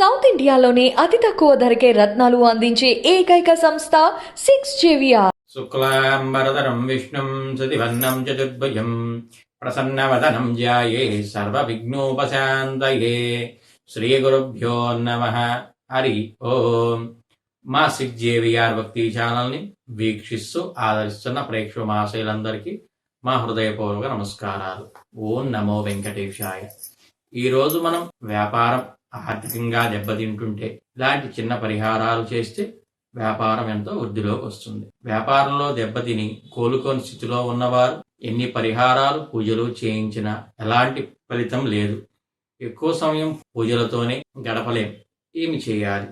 South ఇండియాలోనే అతి తక్కువ ధరకే రత్నాలు అందించే ఏకైక సంస్థ సిక్స్ జేవిఆర్. శుక్లాంబరధరం విష్ణుం సుదివన్నం చతుర్భుజం ప్రసన్నవదనం ధ్యాయే సర్వవిఘ్నోపశాంతయే. శ్రీగురుభ్యో నమ హరి ఓం. మా సిక్స్ జేవిఆర్ భక్తి ఛానల్ని వీక్షిస్తూ ఆదరిస్తున్న ప్రేక్షక మహాశైలందరికీ మా హృదయపూర్వక నమస్కారాలు. ఓం నమో వెంకటేశాయ. ఈరోజు మనం వ్యాపారం ఆర్థికంగా దెబ్బతింటుంటే ఇలాంటి చిన్న పరిహారాలు చేస్తే వ్యాపారం ఎంతో వృద్ధిలోకి వస్తుంది. వ్యాపారంలో దెబ్బతిని కోలుకోని స్థితిలో ఉన్నవారు ఎన్ని పరిహారాలు పూజలు చేయించినా ఎలాంటి ఫలితం లేదు. ఎక్కువ సమయం పూజలతోనే గడపలేం. ఏమి చేయాలి?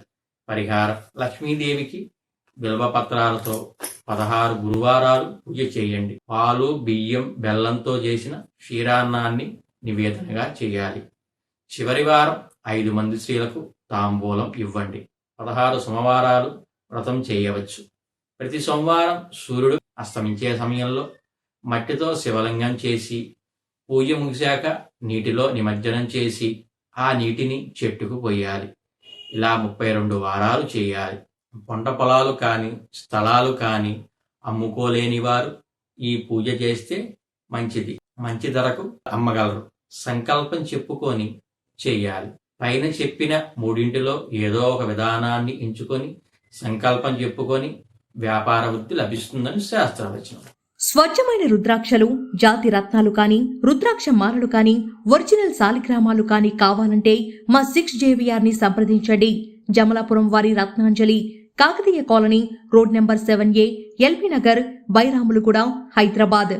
పరిహారం లక్ష్మీదేవికి బిల్వపత్రాలతో పదహారు గురువారాలు పూజ చేయండి. పాలు బియ్యం బెల్లంతో చేసిన క్షీరాన్నాన్ని నివేదనగా చేయాలి. చివరి వారం ఐదు మంది స్త్రీలకు తాంబూలం ఇవ్వండి. పదహారు సోమవారాలు వ్రతం చేయవచ్చు. ప్రతి సోమవారం సూర్యుడు అస్తమించే సమయంలో మట్టితో శివలింగం చేసి పూజ ముగిశాక నీటిలో నిమజ్జనం చేసి ఆ నీటిని చెట్టుకు పోయాలి ఇలా ముప్పై రెండు వారాలు చేయాలి. పంట పొలాలు కానీ స్థలాలు కానీ అమ్ముకోలేని వారు ఈ పూజ చేస్తే మంచిది. మంచి ధరకు అమ్మగలరు. సంకల్పం చెప్పుకొని చేయాలి. పైన చెప్పిన మూడింటిలో ఏదో ఒక విధానాన్ని ఎంచుకొని సంకల్పం చెప్పుకొని వ్యాపార వృత్తి లభిస్తుందని శాస్త్రవచనం. స్వచ్ఛమైన రుద్రాక్షలు జాతి రత్నాలు కానీ రుద్రాక్ష మాలలు కానీ ఒరిజినల్ సాలిగ్రామాలు కానీ కావాలంటే మా సిక్స్ జేవిఆర్ని సంప్రదించండి. జమలాపురం వారి Ratnanjali Kakatiya colony road number seven A LB Nagar Bairamalguda Hyderabad.